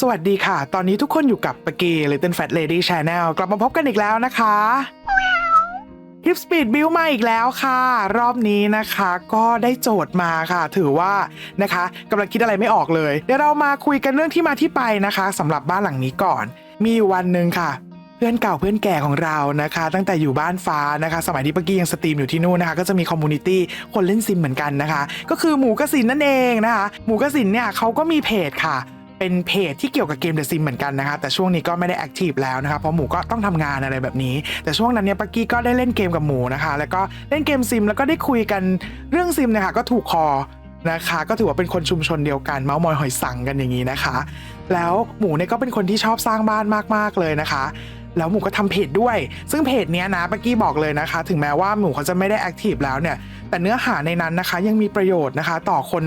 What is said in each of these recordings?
สวัสดีค่ะ ตอนนี้ทุกคนอยู่กับปะกี Little Fat Lady Channel กลับมาพบกันอีกแล้วนะคะฮิปสปีดบิวมาอีกแล้วค่ะ รอบนี้นะคะก็ได้โจทย์มาค่ะ ถือว่านะคะกำลังคิดอะไรไม่ออกเลย เดี๋ยวเรามาคุยกันเรื่องที่มาที่ไปนะคะสำหรับบ้านหลังนี้ก่อน มีวันหนึ่งค่ะเพื่อนเก่าเพื่อนแก่ของเรานะคะ ตั้งแต่อยู่บ้านฟ้านะคะ สมัยที่ปกี้ยังสตรีมอยู่ที่นู่นนะคะ ก็จะมีคอมมูนิตี้คนเล่นซิมเหมือนกันนะคะ ก็คือหมูกระสินนั่นเองนะคะ หมูกระสินเนี่ยเขาก็มีเพจค่ะ เป็นเพจที่เกี่ยวกับเกมเดอะซิมเหมือนกันนะคะแต่ช่วงนี้ก็ไม่ได้แอคทีฟแล้วนะคะเพราะหมูก็ต้องทำงานอะไรแบบนี้ แต่ช่วงนั้นเนี่ยปักกี้ก็ได้เล่นเกมกับหมูนะคะ แล้วก็เล่นเกมซิมแล้วก็ได้คุยกันเรื่องซิมนะคะก็ถูกคอนะคะก็ถือว่าเป็นคนชุมชนเดียวกันเมาส์มอยหอยสังกันอย่างนี้นะคะ แล้วหมูเนี่ยก็เป็นคนที่ชอบสร้างบ้านมากๆเลยนะคะ แล้วหมูก็ทำเพจด้วย ซึ่งเพจเนี้ยนะปักกี้บอกเลยนะคะ ถึงแม้ว่าหมูเขาจะไม่ได้แอคทีฟแล้วเนี่ยแต่เนื้อหาในนั้นนะคะยังมีประโยชน์นะคะ ต่อคน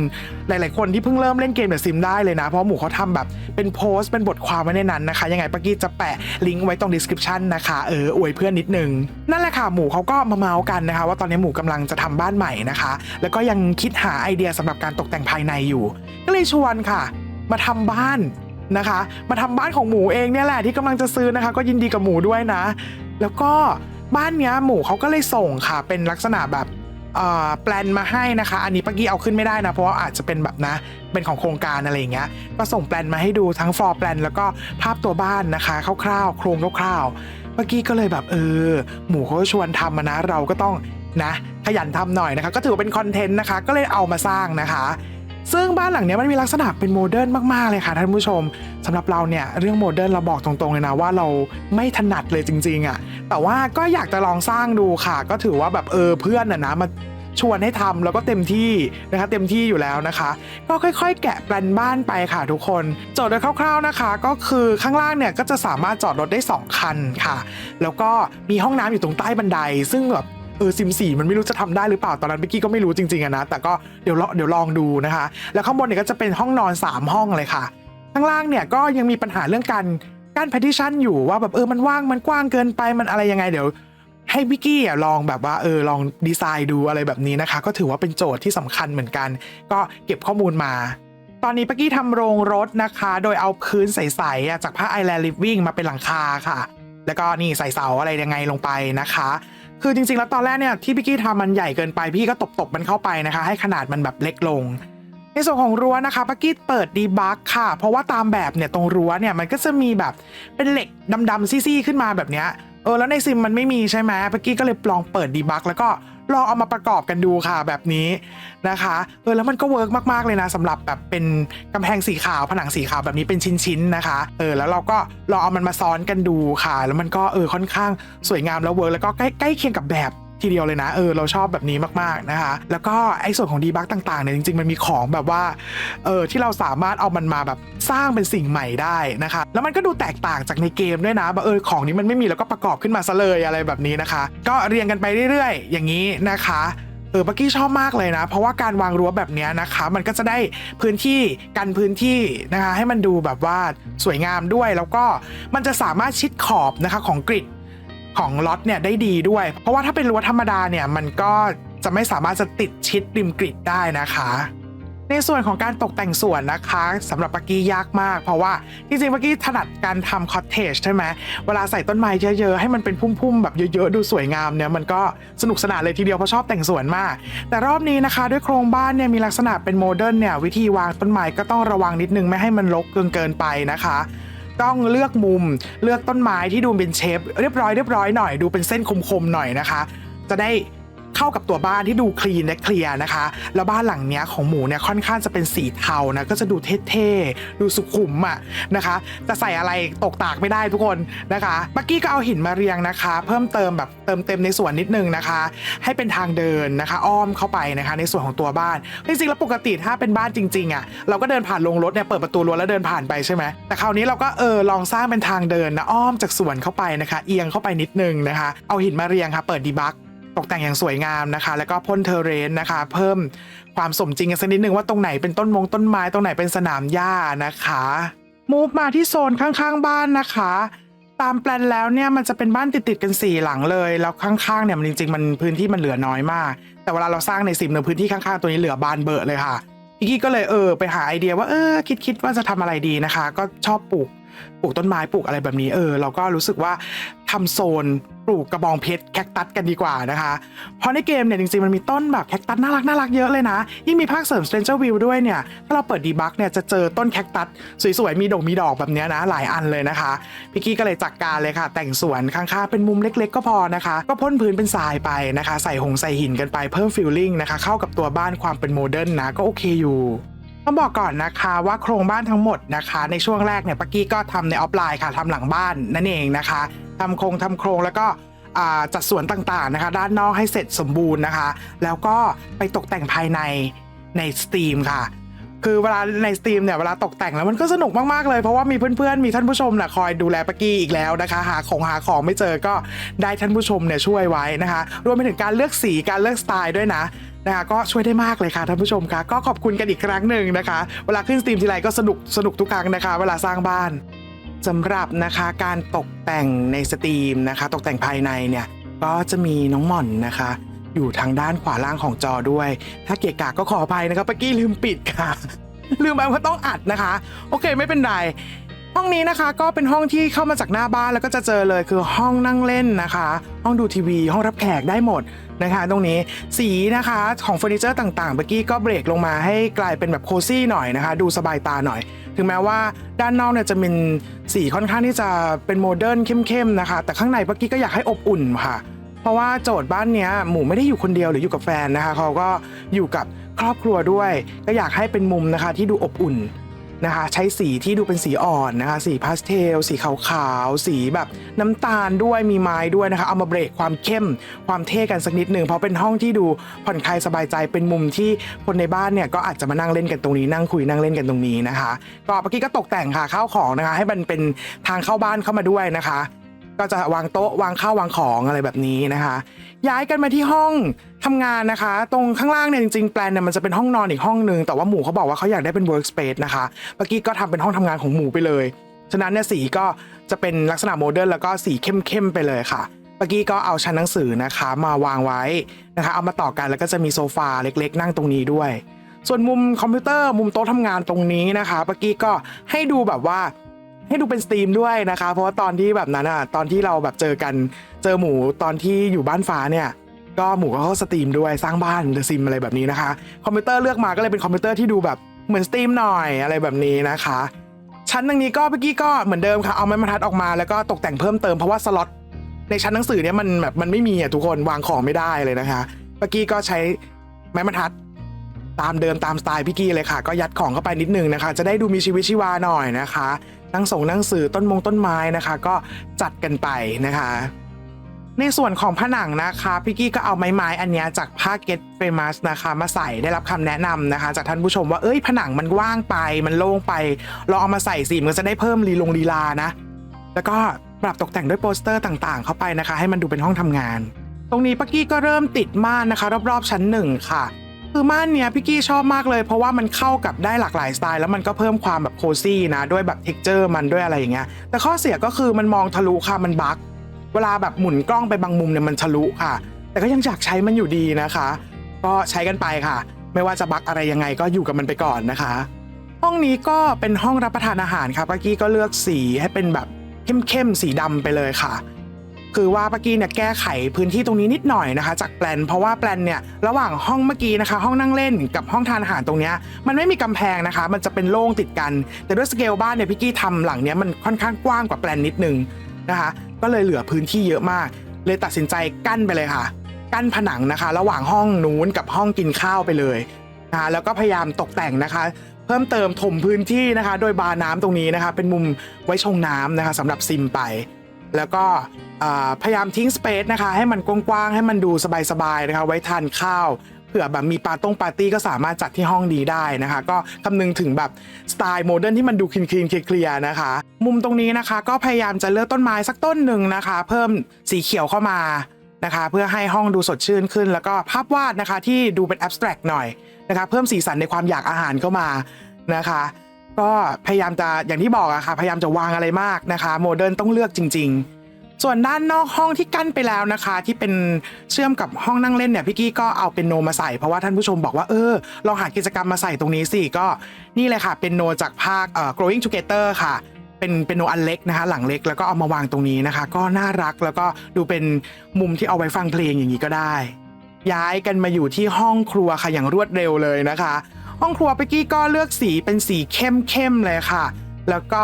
หลาย ๆ คนที่เพิ่งเริ่มเล่นเกมเดอะซิมได้เลยนะ เพราะหมูเขาทำแบบเป็นโพสต์เป็นบทความไว้ในนั้นนะคะ ยังไงปักกี้จะแปะลิงก์ไว้ตรง description นะคะเอออวยเพื่อนนิดนึง นั่นแหละค่ะหมูเขาก็มาเมาส์กันนะคะ ว่าตอนนี้หมูกำลังจะทำบ้านใหม่นะคะ แล้วก็ยังคิดหาไอเดียสำหรับการตกแต่งภายในอยู่ ก็เลยชวนค่ะ มาทำบ้าน นะคะ มาทำบ้านของหมูเองเนี่ยแหละที่กำลังจะซื้อนะคะ ก็ยินดีกับหมูด้วยนะ แล้วก็บ้านเนี้ยหมูเขาก็เลยส่งค่ะ เป็นลักษณะแบบแปลนมาให้นะคะ อันนี้ปักกี้เอาขึ้นไม่ได้นะ เพราะว่าอาจจะเป็นแบบนะ เป็นของโครงการอะไรอย่างเงี้ย ก็ส่งแปลนมาให้ดูทั้งฟอร์แปลนแล้วก็ภาพตัวบ้านนะคะคร่าวๆ โครงคร่าวๆปักกี้ก็เลยแบบเออ หมูเขาชวนทำมานะ เราก็ต้องนะ ขยันทำหน่อยนะคะ ก็ถือเป็นคอนเทนต์นะคะ ก็เลยเอามาสร้างนะคะ ซึ่งบ้านหลังนี้มันมีลักษณะเป็นโมเดิร์นมาก ๆ เลยค่ะท่านผู้ชมสำหรับเราเนี่ยเรื่องโมเดิร์นเราบอกตรงๆเลยนะว่าเราไม่ถนัดเลยจริง ๆอะ่ะแต่ว่าก็อยากจะลองสร้างดูค่ะ ก็ถือว่าแบบเออเพื่อนน่ะนะมาชวนให้ทำแล้วก็เต็มที่นะคะเต็มที่อยู่แล้วนะคะ ก็ค่อยๆ แกะแปลนบ้านไปค่ะทุกคนโจทย์โดยคร่าว ๆนะคะ ก็คือข้างล่างเนี่ยก็จะสามารถจอดรถได้ 2 คันค่ะ แล้วก็มีห้องน้ำอยู่ตรงใต้บันได ซึ่งแบบ เออซิมสี่มันไม่รู้จะทำได้หรือเปล่าตอนนั้นเมื่อกี้ก็ไม่รู้จริงๆอะนะแต่ก็เดี๋ยวเดี๋ยวลองดูนะคะ แล้วข้างบนเนี่ยก็จะเป็นห้องนอน 3 ห้องเลยค่ะ ข้างล่างเนี่ยก็ยังมีปัญหาเรื่องการการ partition อยู่ว่าแบบเออมันว่างมันกว้างเกินไปมันอะไรยังไงเดี๋ยวให้วิกกี้ลองแบบว่าเออลองดีไซน์ดูอะไรแบบนี้นะคะ ก็ถือว่าเป็นโจทย์ที่สำคัญเหมือนกัน ก็เก็บข้อมูลมา ตอนนี้ปักกี้ทำโรงรถนะคะ โดยเอาพื้นใสๆจากผ้าไอแลนด์ลิฟวิ่งมาเป็นหลังคาค่ะ แล้วก็นี่ใส่เสาอะไรยังไงลงไปนะคะ คือจริงๆ แล้วตอนแรกเนี่ยที่พี่กี้ทำมันใหญ่เกินไปพี่ก็ตบๆมันเข้าไปนะคะ ให้ขนาดมันแบบเล็กลง ในส่วนของรั้วนะคะปักกี้เปิดดีบักค่ะ เพราะว่าตามแบบเนี่ยตรงรั้วเนี่ยมันก็จะมีแบบเป็นเหล็กดำๆซี่ๆขึ้นมาแบบเนี้ยเออแล้วในซิมมันไม่มีใช่ไหมปักกี้ก็เลยลองเปิดดีบักแล้วก็ ลองเอามาประกอบกันดูค่ะแบบนี้นะคะเออแล้วมันก็เวิร์กมากๆเลยนะสำหรับแบบเป็นกำแพงสีขาวผนังสีขาวแบบนี้เป็นชิ้นๆนะคะเออแล้วเราก็ลองเอามันมาซ้อนกันดูค่ะ แล้วมันก็เออค่อนข้างสวยงามแล้วเวิร์กแล้วก็ใกล้ใกล้เคียงกับแบบ ทีเดียวเลยนะเออเราชอบแบบนี้มากๆนะคะ แล้วก็ไอ้ส่วนของดีบักต่างๆเนี่ยจริง ๆ มันมีของแบบว่าเออที่เราสามารถเอามันมาแบบสร้างเป็นสิ่งใหม่ได้นะคะ แล้วมันก็ดูแตกต่างจากในเกมด้วยนะแบบเออของนี้มันไม่มีแล้วก็ประกอบขึ้นมาซะเลยอะไรแบบนี้นะคะ ก็เรียงกันไปเรื่อยๆ อย่างนี้นะคะเออปักกี้ชอบมากเลยนะ เพราะว่าการวางรั้วแบบเนี้ยนะคะ มันก็จะได้พื้นที่กันพื้นที่นะคะ ให้มันดูแบบว่าสวยงามด้วย แล้วก็มันจะสามารถชิดขอบนะคะของกริด ของล็อตเนี่ยได้ดีด้วย เพราะว่าถ้าเป็นรั้วธรรมดาเนี่ยมันก็จะไม่สามารถจะติดชิดริมกริดได้นะคะ ในส่วนของการตกแต่งสวนนะคะสำหรับปักกี้ยากมาก เพราะว่าจริงๆปักกี้ถนัดการทำคอตเทจใช่ไหมเวลาใส่ต้นไม้เยอะๆ ให้มันเป็นพุ่มๆแบบเยอะๆ ดูสวยงามเนี่ยมันก็สนุกสนานเลยทีเดียวเพราะชอบแต่งสวนมาก แต่รอบนี้นะคะด้วยโครงบ้านเนี่ยมีลักษณะเป็นโมเดิร์นเนี่ยวิธีวางต้นไม้ก็ต้องระวังนิดนึงไม่ให้มันรกเกินเกินไปนะคะ ต้องเลือกมุมเลือกต้นไม้ที่ดูเป็นเชฟเรียบร้อยเรียบร้อยหน่อยดูเป็นเส้นคมๆหน่อยนะคะ จะได้ เข้ากับตัวบ้านที่ดูคลีนและเคลียร์นะคะ แล้วบ้านหลังเนี้ยของหมูเนี่ยค่อนข้างจะเป็นสีเทานะก็จะดูเท่ๆดูสุขุมอะนะคะจะใส่อะไรตกตากไม่ได้ทุกคนนะคะบักกี้ก็เอาหินมาเรียงนะคะ เพิ่มเติมแบบเติมเต็มในส่วนนิดนึงนะคะ ให้เป็นทางเดินนะคะ อ้อมเข้าไปนะคะ ในส่วนของตัวบ้านจริงๆแล้วปกติถ้าเป็นบ้านจริงๆอะเราก็เดินผ่านโรงรถเนี่ยเปิดประตูรั้วแล้วเดินผ่านไปใช่ไหมแต่คราวนี้เราก็เออลองสร้างเป็นทางเดินนะอ้อมจากสวนเข้าไปนะคะ เอียงเข้าไปนิดนึงนะคะ เอาหินมาเรียงค่ะ เปิดดีบัก ตกแต่งอย่างสวยงามนะคะ แล้วก็พ่นเทอร์เรนนะคะ เพิ่มความสมจริงกันสักนิดนึงว่าตรงไหนเป็นต้นมงต้นไม้ตรงไหนเป็นสนามหญ้านะคะมูฟมาที่โซนข้างๆบ้านนะคะ ตามแปลนแล้วเนี่ยมันจะเป็นบ้านติดๆกันสี่หลังเลยแล้วข้างๆเนี่ยมันจริง ๆ มันพื้นที่มันเหลือน้อยมาก แต่เวลาเราสร้างในซิมเนี่ยพื้นที่ข้างๆตัวนี้เหลือบานเบอะเลยค่ะพี่กี้ก็เลยเออไปหาไอเดียว่าเออคิดคิดว่าจะทำอะไรดีนะคะ ก็ชอบปลูกปลูกต้นไม้ปลูกอะไรแบบนี้เออเราก็รู้สึกว่า ทำโซนปลูกกระบองเพชรแคคตัสกันดีกว่านะคะ เพราะในเกมเนี่ยจริงๆมันมีต้นแบบแคคตัสน่ารักน่ารักเยอะเลยนะ ยิ่งมีภาคเสริม Stranger View ด้วยเนี่ย ถ้าเราเปิดดีบักเนี่ยจะเจอต้นแคคตัสสวยๆ มีดอกมีดอกแบบเนี้ยนะ หลายอันเลยนะคะพี่กี้ก็เลยจัดกการเลยค่ะ แต่งสวนข้างๆ เป็นมุมเล็กๆ ก็พอนะคะ ก็พ่นพื้นเป็นทรายไปนะคะ ใส่หงใส่หินกันไปเพิ่มฟิลลิ่งนะคะเข้ากับตัวบ้านความเป็นโมเดิร์นนะก็โอเคอยู่ต้องบอกก่อนนะคะว่าโครงบ้านทั้งหมดนะคะ ในช่วงแรกเนี่ยปักกี้ก็ทำในออฟไลน์ค่ะทำหลังบ้านนั่นเองนะคะ ทำโครงทำโครงแล้วก็จัดสวนต่างๆนะคะ ด้านนอกให้เสร็จสมบูรณ์นะคะ แล้วก็ไปตกแต่งภายในในสตรีมค่ะ คือเวลาในสตรีมเนี่ยเวลาตกแต่งแล้วมันก็สนุกมากๆเลยเพราะว่ามีเพื่อนๆมีท่านผู้ชมน่ะคอยดูแลปักกี้อีกแล้วนะคะ หาของหาของไม่เจอก็ได้ท่านผู้ชมเนี่ยช่วยไว้นะคะ รวมไปถึงการเลือกสีการเลือกสไตล์ด้วยนะนะคะก็ช่วยได้มากเลยค่ะท่านผู้ชมค่ะก็ขอบคุณกันอีกครั้งหนึ่งนะคะ เวลาขึ้นสตรีมทีไรก็สนุกสนุกทุกครั้งนะคะ เวลาสร้างบ้าน สำหรับนะคะการตกแต่งในสตรีมนะคะ ตกแต่งภายในเนี่ยก็จะมีน้องหม่อนนะคะ อยู่ทางด้านขวาล่างของจอด้วย ถ้าเกียกาก็ขออภัยนะครับเมื่อกี้ลืมปิดค่ะ ลืมไปว่าต้องอัดนะคะ โอเคไม่เป็นไร ห้องนี้นะคะก็เป็นห้องที่เข้ามาจากหน้าบ้านแล้วก็จะเจอเลยคือห้องนั่งเล่นนะคะ ห้องดูทีวี ห้องรับแขกได้หมดนะคะ ตรงนี้สีนะคะของเฟอร์นิเจอร์ต่างๆเมื่อกี้ก็เบรกลงมาให้กลายเป็นแบบโคซี่หน่อยนะคะ ดูสบายตาหน่อย ถึงแม้ว่าด้านนอกเนี่ยจะเป็นสีค่อนข้างที่จะเป็นโมเดิร์นเข้มๆนะคะ แต่ข้างในเมื่อกี้ก็อยากให้อบอุ่นค่ะ เพราะว่าโจทย์บ้านเนี้ยหมูไม่ได้อยู่คนเดียวหรืออยู่กับแฟนนะคะเขาก็อยู่กับครอบครัวด้วย ก็อยากให้เป็นมุมนะคะที่ดูอบอุ่น นะคะใช้สีที่ดูเป็นสีอ่อนนะคะสีพาสเทล สีขาวๆ สีแบบน้ำตาลด้วยมีไม้ด้วยนะคะ เอามาเบรกความเข้มความเท่กันสักนิดหนึ่งเพราะเป็นห้องที่ดูผ่อนคลายสบายใจเป็นมุมที่คนในบ้านเนี่ยก็อาจจะมานั่งเล่นกันตรงนี้นั่งคุยนั่งเล่นกันตรงนี้นะคะ ก็เมื่อกี้ก็ตกแต่งค่ะข้าวของนะคะ ให้มันเป็นทางเข้าบ้านเข้ามาด้วยนะคะ ก็จะวางโต๊ะวางข้าววางของอะไรแบบนี้นะคะ ย้ายกันมาที่ห้องทำงานนะคะ ตรงข้างล่างเนี่ยจริงๆแปลนเนี่ยมันจะเป็นห้องนอนอีกห้องนึงแต่ว่าหมูเขาบอกว่าเขาอยากได้เป็น workspace นะคะเมื่อกี้ก็ทำเป็นห้องทำงานของหมูไปเลยฉะนั้นเนี่ยสีก็จะเป็นลักษณะโมเดิร์นแล้วก็สีเข้มๆไปเลยค่ะเมื่อกี้ก็เอาชั้นหนังสือนะคะมาวางไว้นะคะ เอามาต่อกันแล้วก็จะมีโซฟาเล็กๆ นั่งตรงนี้ด้วย ส่วนมุมคอมพิวเตอร์มุมโต๊ะทำงานตรงนี้นะคะเมื่อกี้ก็ให้ดูแบบว่า ให้ดูเป็นสตรีมด้วยนะคะ เพราะว่าตอนที่แบบนั้นอะตอนที่เราแบบเจอกันเจอหมูตอนที่อยู่บ้านฟ้าเนี่ยก็หมูก็เข้าสตรีมด้วยสร้างบ้านเดอะซิมอะไรแบบนี้นะคะ คอมพิวเตอร์เลือกมาก็เลยเป็นคอมพิวเตอร์ที่ดูแบบเหมือนสตรีมหน่อยอะไรแบบนี้นะคะ ชั้นตรงนี้ก็เมื่อกี้ก็เหมือนเดิมค่ะเอาไม้บรรทัดออกมาแล้วก็ตกแต่งเพิ่มเติมเพราะว่าสล็อตในชั้นหนังสือเนี่ยมันแบบมันไม่มีอะทุกคนวางของไม่ได้เลยนะคะเมื่อกี้ก็ใช้ไม้บรรทัดตามเดิมตามสไตล์พี่กี้เลยค่ะ ก็ยัดของเข้าไปนิดนึงนะคะ จะได้ดูมีชีวิตชีวาหน่อยนะคะ นั่งส่งนั่งสื่อต้นมงต้นไม้นะคะ ก็จัดกันไปนะคะ ในส่วนของผนังนะคะพี่กี้ก็เอาไม้ไม้อันนี้จากผ้าเก็ตเฟมัสนะคะมาใส่ได้รับคำแนะนำนะคะ จากท่านผู้ชมว่าเอ้ยผนังมันว่างไปมันโล่งไปลองเอามาใส่สิมันจะได้เพิ่มลีลงลีลานะ แล้วก็ปรับตกแต่งด้วยโปสเตอร์ต่างๆ เข้าไปนะคะ ให้มันดูเป็นห้องทำงาน ตรงนี้ปักกี้ก็เริ่มติดม่านนะคะ รอบๆชั้นหนึ่งค่ะ คือม่านเนี้ยพี่กี้ชอบมากเลย เพราะว่ามันเข้ากับได้หลากหลายสไตล์แล้วมันก็เพิ่มความแบบโคซี่นะ ด้วยแบบเท็กเจอร์มันด้วยอะไรอย่างเงี้ยแต่ข้อเสียก็คือมันมองทะลุค่ะมันบั๊กเวลาแบบหมุนกล้องไปบางมุมเนี่ยมันทะลุค่ะ แต่ก็ยังอยากใช้มันอยู่ดีนะคะ ก็ใช้กันไปค่ะ ไม่ว่าจะบั๊กอะไรยังไงก็อยู่กับมันไปก่อนนะคะ ห้องนี้ก็เป็นห้องรับประทานอาหารค่ะปักกี้ก็เลือกสีให้เป็นแบบเข้มๆสีดำไปเลยค่ะ คือว่าปากี้เนี่ยแก้ไขพื้นที่ตรงนี้นิดหน่อยนะคะ จากแปลนเพราะว่าแปลนเนี่ยระหว่างห้องเมื่อกี้นะคะ ห้องนั่งเล่นกับห้องทานอาหารตรงเนี้ยมันไม่มีกำแพงนะคะ มันจะเป็นโล่งติดกัน แต่ด้วยสเกลบ้านเนี่ยพี่กี้ทำหลังเนี้ยมันค่อนข้างกว้างกว่าแปลนนิดนึงนะคะ ก็เลยเหลือพื้นที่เยอะมาก เลยตัดสินใจกั้นไปเลยค่ะ กั้นผนังนะคะ ระหว่างห้องนู้นกับห้องกินข้าวไปเลยนะคะแล้วก็พยายามตกแต่งนะคะ เพิ่มเติมถมพื้นที่นะคะ โดยบาร์น้ำตรงนี้นะคะ เป็นมุมไว้ชงน้ำนะคะสำหรับซิมไป แล้วก็พยายามทิ้งสเปซนะคะ ให้มันกว้างๆ ให้มันดูสบายๆ นะคะ ไว้ทานข้าวเผื่อแบบมีปาร์ตงปาร์ตี้ก็สามารถจัดที่ห้องดีได้นะคะ ก็คำนึงถึงแบบสไตล์โมเดิร์นที่มันดูคลีนๆเคลียร์นะคะ มุมตรงนี้นะคะ ก็พยายามจะเลือกต้นไม้สักต้นหนึ่งนะคะ เพิ่มสีเขียวเข้ามานะคะ เพื่อให้ห้องดูสดชื่นขึ้น แล้วก็ภาพวาดนะคะที่ดูเป็นแอบสแตรกหน่อยนะคะ เพิ่มสีสันในความอยากอาหารเข้ามานะคะ ก็พยายามจะอย่างที่บอกอะค่ะพยายามจะวางอะไรมากนะคะโมเดิร์นต้องเลือกจริง ๆ ส่วนด้านนอกห้องที่กั้นไปแล้วนะคะ ที่เป็นเชื่อมกับห้องนั่งเล่นเนี่ยพี่กี้ก็เอาเป็นโนมาใส่เพราะว่าท่านผู้ชมบอกว่าเออลองหากิจกรรมมาใส่ตรงนี้สิก็นี่เลยค่ะเป็นโนจากภาคเอ่อ growing together ค่ะเป็นเป็นโนอันเล็กนะคะหลังเล็กแล้วก็เอามาวางตรงนี้นะคะ ก็น่ารักแล้วก็ดูเป็นมุมที่เอาไว้ฟังเพลงอย่างนี้ก็ได้ ย้ายกันมาอยู่ที่ห้องครัวค่ะอย่างรวดเร็วเลยนะคะ ห้องครัวเป๊กกี้ก็เลือกสีเป็นสีเข้มเข้มๆเลยค่ะ แล้วก็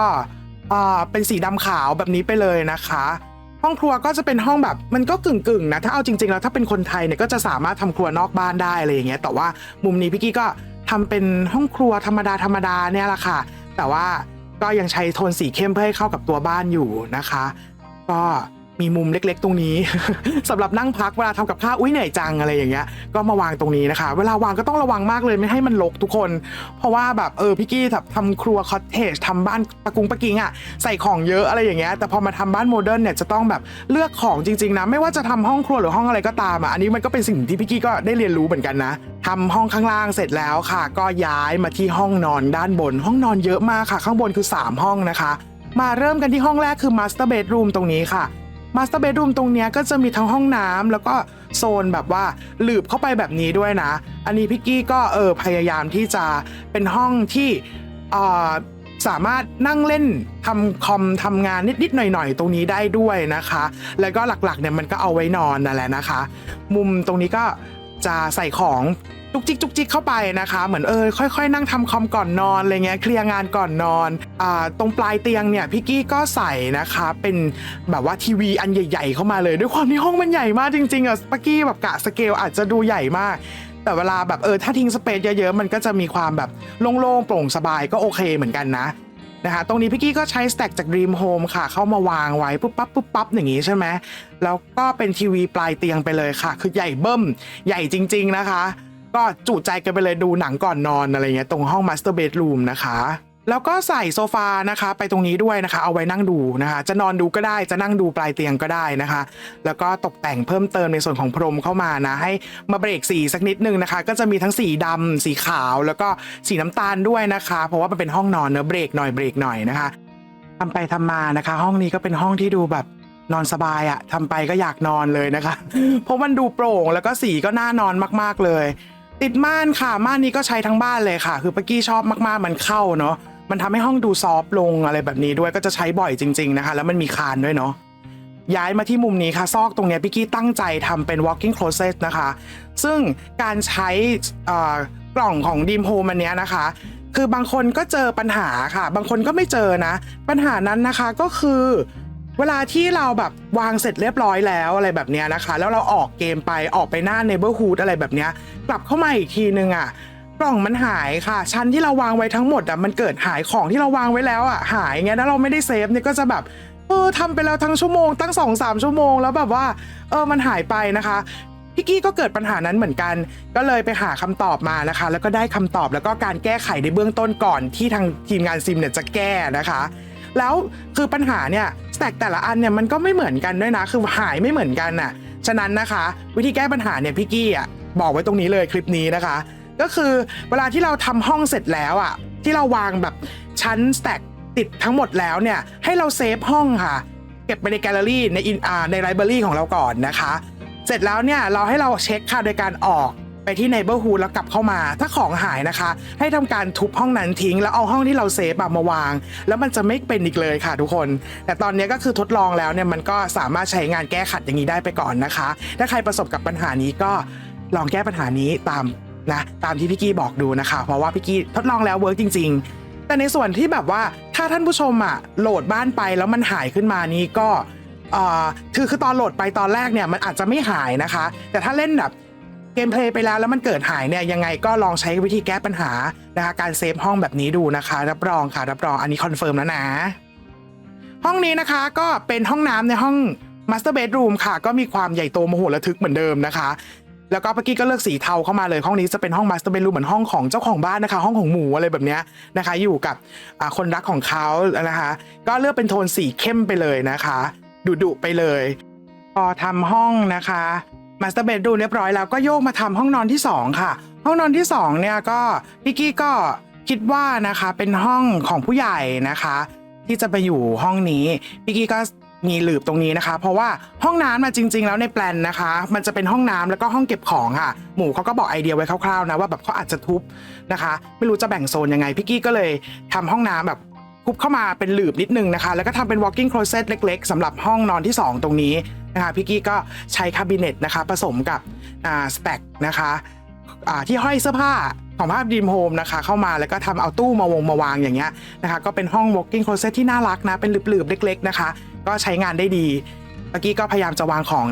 เป็นสีดำขาวแบบนี้ไปเลยนะคะ ห้องครัวก็จะเป็นห้องแบบมันก็กึ่งกึ่งๆนะถ้าเอาจริงๆแล้วถ้าเป็นคนไทยเนี่ยก็จะสามารถทำครัวนอกบ้านได้อะไรอย่างเงี้ยแต่ว่ามุมนี้พี่กี้ก็ทำเป็นห้องครัวธรรมดาธรรมดาเนี่ยแหละค่ะ แต่ว่าก็ยังใช้โทนสีเข้มเพื่อให้เข้ากับตัวบ้านอยู่นะคะ ก็ มีมุมเล็กๆ ตรงนี้สำหรับนั่งพักเวลาทำกับข้าวอุ้ยเหนื่อยจังอะไรอย่างเงี้ยก็มาวางตรงนี้นะคะ เวลาวางก็ต้องระวังมากเลยไม่ให้มันรกทุกคน เพราะว่าแบบเออพี่กี้แบบทำครัวคอตเทจทำบ้านปะกุงปะกิงอะใส่ของเยอะอะไรอย่างเงี้ยแต่พอมาทำบ้านโมเดิร์นเนี่ยจะต้องแบบเลือกของจริงๆนะไม่ว่าจะทำห้องครัวหรือห้องอะไรก็ตามอะอันนี้มันก็เป็นสิ่งที่พี่กี้ก็ได้เรียนรู้เหมือนกันนะทำห้องข้างล่างเสร็จแล้วค่ะ ก็ย้ายมาที่ห้องนอนด้านบน ห้องนอนเยอะมากค่ะ ข้างบนคือ 3 ห้องนะคะ มาเริ่มกันที่ห้องแรกคือ Master Bedroom ตรงนี้ค่ะ มาสเตอร์เบดรูมตรงเนี้ยก็จะมีทั้งห้องน้ำแล้วก็โซนแบบว่าหลืบเข้าไปแบบนี้ด้วยนะ อันนี้พี่กี้ก็เออพยายามที่จะเป็นห้องที่เออสามารถนั่งเล่นทำคอมทำงานนิดๆหน่อยๆ ตรงนี้ได้ด้วยนะคะ แล้วก็หลักๆเนี่ยมันก็เอาไว้นอนนั่นแหละนะคะ มุมตรงนี้ก็จะใส่ของ จุกจิกจุกจิกเข้าไปนะคะ เหมือนเออค่อยๆ นั่งทำคอมก่อนนอนอะไรเงี้ยเคลียร์งานก่อนนอนอ่าตรงปลายเตียงเนี่ยพี่กี้ก็ใส่นะคะเป็นแบบว่าทีวีอันใหญ่ ๆ เข้ามาเลย ด้วยความที่ห้องมันใหญ่มากจริงๆอะปักกี้แบบกะสเกลอาจจะดูใหญ่มากแต่เวลาแบบเออถ้าทิ้งสเปซเยอะๆ มันก็จะมีความแบบโล่งๆ โปร่งสบายก็โอเคเหมือนกันนะนะคะตรงนี้พี่กี้ก็ใช้สแต็กจาก Dream Home ค่ะ เข้ามาวางไว้ปุ๊บปั๊บปุ๊บปั๊บอย่างนี้ใช่ไหมแล้วก็เป็นทีวีปลายเตียงไปเลยค่ะ คือใหญ่เบิ้มใหญ่จริง ๆนะคะ ก็จุใจกันไปเลยดูหนังก่อนนอนอะไรเงี้ยตรงห้อง Master Bedroom นะคะ แล้วก็ใส่โซฟานะคะ ไปตรงนี้ด้วยนะคะ เอาไว้นั่งดูนะคะ จะนอนดูก็ได้จะนั่งดูปลายเตียงก็ได้นะคะ แล้วก็ตกแต่งเพิ่มเติมในส่วนของพรมเข้ามานะ ให้มาเบรกสีสักนิดนึงนะคะ ก็จะมีทั้งสีดำสีขาว แล้วก็สีน้ำตาลด้วยนะคะ เพราะว่ามันเป็นห้องนอนเนอะเบรกหน่อยเบรกหน่อยนะคะทำไปทำมานะคะ ห้องนี้ก็เป็นห้องที่ดูแบบนอนสบายอะทำไปก็อยากนอนเลยนะคะ เพราะมันดูโปร่งแล้วก็สีก็น่านอนมากๆเลย ติดม่านค่ะ ม่านนี้ก็ใช้ทั้งบ้านเลยค่ะ คือปกี้ชอบมากๆมันเข้าเนาะมันทำให้ห้องดูซอฟต์ลงอะไรแบบนี้ด้วยก็จะใช้บ่อยจริง ๆนะคะ แล้วมันมีคานด้วยเนาะย้ายมาที่มุมนี้ค่ะ ซอกตรงนี้พี่กี้ตั้งใจทำเป็น walking closet นะคะ ซึ่งการใช้อ่อกล่องของดีมโฮมันเนี้ยนะคะ คือบางคนก็เจอปัญหาค่ะ บางคนก็ไม่เจอนะ ปัญหานั้นนะคะก็คือ เวลาที่เราแบบวางเสร็จเรียบร้อยแล้วอะไรแบบนี้นะคะ แล้วเราออกเกมไปออกไปหน้า neighborhood อะไรแบบนี้กลับเข้ามาอีกทีนึงอะกล่องมันหายค่ะ ชั้นที่เราวางไว้ทั้งหมดอะมันเกิดหายของที่เราวางไว้แล้วอะหายเงี้ยแล้วเราไม่ได้เซฟเนี่ยก็จะแบบเออทำไปแล้วทั้งชั่วโมงตั้งสองสามชั่วโมงแล้วแบบว่าเออมันหายไปนะคะพี่กี้ก็เกิดปัญหานั้นเหมือนกัน ก็เลยไปหาคำตอบมานะคะ แล้วก็ได้คำตอบแล้วก็การแก้ไขในเบื้องต้นก่อนที่ทางทีมงานซิมเนี่ยจะแก้นะคะ แล้วคือปัญหาเนี่ยสแต็กแต่ละอันเนี่ยมันก็ไม่เหมือนกันด้วยนะ คือหายไม่เหมือนกันน่ะ ฉะนั้นนะคะ วิธีแก้ปัญหาเนี่ยพี่กี้อะบอกไว้ตรงนี้เลยคลิปนี้นะคะ ก็คือเวลาที่เราทำห้องเสร็จแล้วอะที่เราวางแบบชั้นสแต็กติดทั้งหมดแล้วเนี่ยให้เราเซฟห้องค่ะ เก็บไปในแกลเลอรี่ในอินอาในไลบรารีของเราก่อนนะคะ เสร็จแล้วเนี่ยเราให้เราเช็คค่ะโดยการออก ไปที่ Neighborhood แล้วกลับเข้ามา ถ้าของหายนะคะ ให้ทำการทุบห้องนั้นทิ้ง แล้วเอาห้องที่เราเซฟอะมาวาง แล้วมันจะไม่เป็นอีกเลยค่ะทุกคน แต่ตอนนี้ก็คือทดลองแล้วเนี่ยมันก็สามารถใช้งานแก้ขัดอย่างนี้ได้ไปก่อนนะคะ ถ้าใครประสบกับปัญหานี้ก็ลองแก้ปัญหานี้ตามนะตามที่พี่กี้บอกดูนะคะ เพราะว่าพี่กี้ทดลองแล้วเวิร์กจริง ๆ แต่ในส่วนที่แบบว่าถ้าท่านผู้ชมอะโหลดบ้านไปแล้วมันหายขึ้นมานี้ก็เอ่อคือคือตอนโหลดไปตอนแรกเนี่ยมันอาจจะไม่หายนะคะ แต่ถ้าเล่นแบบ เกมเพลย์ไปแล้วแล้วมันเกิดหายเนี่ยยังไงก็ลองใช้วิธีแก้ปัญหานะคะการเซฟห้องแบบนี้ดูนะคะ รับรองค่ะรับรองอันนี้คอนเฟิร์มแล้วนะ ห้องนี้นะคะก็เป็นห้องน้ำในห้อง Master Bedroom ค่ะ ก็มีความใหญ่โตมโหฬารทึกเหมือนเดิมนะคะ แล้วก็เมื่อกี้ก็เลือกสีเทาเข้ามาเลยห้องนี้จะเป็นห้อง Master Bedroom เหมือนห้องของเจ้าของบ้านนะคะ ห้องของหมูอะไรแบบเนี้ยนะคะ อยู่กับคนรักของเขานะคะ ก็เลือกเป็นโทนสีเข้มไปเลยนะคะดุดุไปเลย พอทำห้องนะคะ Master Bedroom เรียบร้อยแล้วก็โยกมาทำห้องนอนที่ 2 ค่ะ ห้องนอนที่ 2 เนี่ยก็พี่กี้ก็คิดว่านะคะเป็นห้องของผู้ใหญ่นะคะ ที่จะไปอยู่ห้องนี้พี่กี้ก็มีหลืบตรงนี้นะคะ เพราะว่าห้องน้ำมาจริง ๆ แล้วในแปลนนะคะ มันจะเป็นห้องน้ำแล้วก็ห้องเก็บของค่ะ หมูเขาก็บอกไอเดียไว้คร่าวๆนะว่าแบบเขาอาจจะทุบนะคะ ไม่รู้จะแบ่งโซนยังไงพี่กี้ก็เลยทำห้องน้ำแบบทุบเข้ามาเป็นหลืบนิดนึงนะคะ แล้วก็ทำเป็น walking closet เล็ก ๆสำหรับห้องนอนที่ 2 ตรงนี้ นะคะพี่กี้ก็ใช้คาบิเนตนะคะผสมกับอ่าสแต็กนะคะอ่าที่ห้อยเสื้อผ้าของภาพดีมโฮมนะคะเข้ามาแล้วก็ทำเอาตู้มาวงมาวางอย่างเงี้ยนะคะก็เป็นห้อง walking closet ที่น่ารักนะ เป็นหลืบๆ เล็ก ๆ นะคะ ก็ใช้งานได้ดีเมื่อกี้ก็พยายามจะวางของ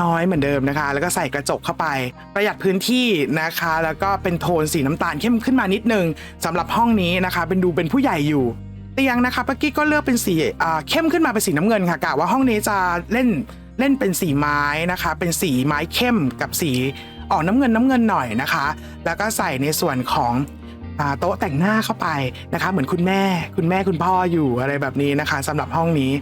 น้อยๆ เหมือนเดิมนะคะ แล้วก็ใส่กระจกเข้าไป ประหยัดพื้นที่นะคะ แล้วก็เป็นโทนสีน้ำตาลเข้มขึ้นมานิดนึงสำหรับห้องนี้นะคะ เป็นดูเป็นผู้ใหญ่อยู่เตียงนะคะเมื่อกี้ก็เลือกเป็นสีเข้มขึ้นมาเป็นสีน้ำเงินค่ะกะว่าห้องนี้จะเล่น เล่นเป็นสีไม้นะคะ เป็นสีไม้เข้มกับสีออกน้ำเงินน้ำเงินหน่อยนะคะ แล้วก็ใส่ในส่วนของอโต๊ะแต่งหน้าเข้าไปนะคะ เหมือนคุณแม่ คุณแม่คุณพ่ออยู่อะไรแบบนี้นะคะสำหรับห้องนี้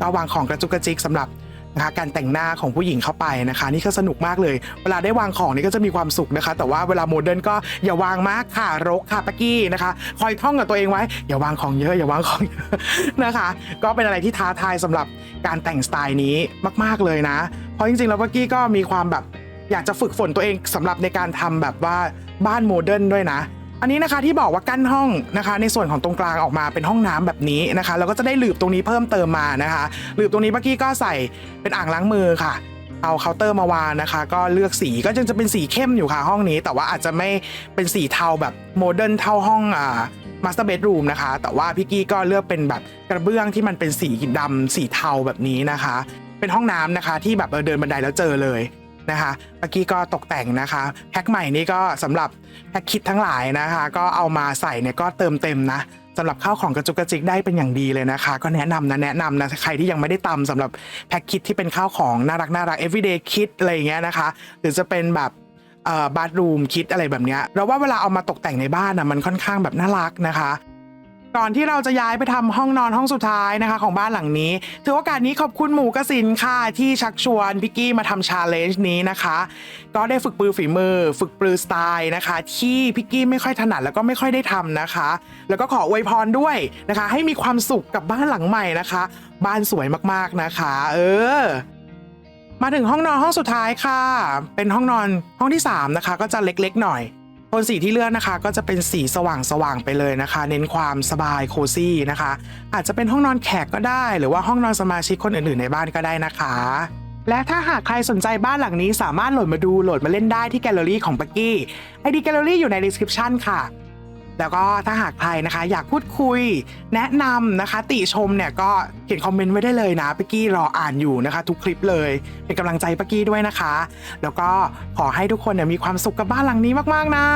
ก็วางของกระจุกกระจิกสำหรับ นะคะการแต่งหน้าของผู้หญิงเข้าไปนะคะ นี่ก็สนุกมากเลย เวลาได้วางของนี่ก็จะมีความสุขนะคะ แต่ว่าเวลาโมเดิร์นก็อย่าวางมากค่ะรกค่ะปกกี้นะคะ คอยท่องกับตัวเองไว้ อย่าวางของเยอะอย่าวางของเยอะนะคะ ก็เป็นอะไรที่ท้าทายสำหรับการแต่งสไตล์นี้มากๆเลยนะ เพราะจริงๆแล้วปกกี้ก็มีความแบบอยากจะฝึกฝนตัวเองสำหรับในการทำแบบว่าบ้านโมเดิร์นด้วยนะ อันนี้นะคะที่บอกว่ากั้นห้องนะคะ ในส่วนของตรงกลางออกมาเป็นห้องน้ำแบบนี้นะคะแล้วก็จะได้หลืบตรงนี้เพิ่มเติมมานะคะหลืบตรงนี้เมื่อกี้ก็ใส่เป็นอ่างล้างมือค่ะเอาเคาน์เตอร์มาวางนะคะ ก็เลือกสีก็ยังจะเป็นสีเข้มอยู่ค่ะห้องนี้ แต่ว่าอาจจะไม่เป็นสีเทาแบบโมเดิร์นเท่าห้องอ่ามาสเตอร์เบดรูมนะคะ แต่ว่าพี่กี้ก็เลือกเป็นแบบกระเบื้องที่มันเป็นสีดำสีเทาแบบนี้นะคะ เป็นห้องน้ำนะคะที่แบบเดินบันไดแล้วเจอเลย นะคะเมื่อกี้ก็ตกแต่งนะคะแพ็คใหม่นี่ก็สำหรับแพ็คคิดทั้งหลายนะคะ ก็เอามาใส่เนี่ยก็เติมเต็มนะสำหรับข้าวของกระจุกกระจิกได้เป็นอย่างดีเลยนะคะ ก็แนะนำนะแนะนำนะใครที่ยังไม่ได้ตำสำหรับแพ็คคิดที่เป็นข้าวของน่ารักน่ารัก everyday kit อะไรอย่างเงี้ยนะคะ หรือจะเป็นแบบเอ่อบาร์รูมคิดอะไรแบบเนี้ยเราว่าเวลาเอามาตกแต่งในบ้านอะมันค่อนข้างแบบน่ารักนะคะ ก่อนที่เราจะย้ายไปทำห้องนอนห้องสุดท้ายนะคะของบ้านหลังนี้ถือโอกาสนี้ขอบคุณหมูกระสินค่ะที่ชักชวนพิกกี้มาทำชาเลนจ์นี้นะคะ ก็ได้ฝึกปือฝีมือ ฝึกปือสไตล์นะคะ ที่พิกกี้ไม่ค่อยถนัดแล้วก็ไม่ค่อยได้ทำนะคะ แล้วก็ขออวยพรด้วยนะคะ ให้มีความสุขกับบ้านหลังใหม่นะคะ บ้านสวยมากๆนะคะ เออมาถึงห้องนอนห้องสุดท้ายค่ะ เป็นห้องนอนห้องที่ 3 นะคะ ก็จะเล็กๆหน่อย นสีที่เลือกนะคะ ก็จะเป็นสีสว่างๆไปเลยนะคะ เน้นความสบายโคซี่นะคะ อาจจะเป็นห้องนอนแขกก็ได้ หรือว่าห้องนอนสมาชิกคนอื่นๆในบ้านก็ได้นะคะและถ้าหากใครสนใจบ้านหลังนี้สามารถโหลดมาดูโหลดมาเล่นได้ที่แกลเลอรี่ของปักกี้ไอดีแกลเลอรี่อยู่ในดีสคริปชันค่ะ แล้วก็ถ้าหากใครนะคะ อยากพูดคุยแนะนำนะคะ ติชมเนี่ยก็เขียนคอมเมนต์ไว้ได้เลยนะปกกี้รออ่านอยู่นะคะ ทุกคลิปเลย เป็นกำลังใจปกี้ด้วยนะคะ แล้วก็ขอให้ทุกคนเนี่ยมีความสุขกับบ้านหลังนี้มากๆนะ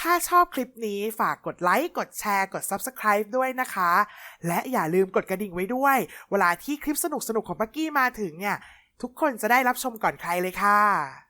ถ้าชอบคลิปนี้ฝากกดไลค์ กดแชร์ กด Subscribe ด้วยนะคะ และอย่าลืมกดกระดิ่งไว้ด้วย เวลาที่คลิปสนุกๆของปักกี้มาถึงเนี่ย ทุกคนจะได้รับชมก่อนใครเลยค่ะ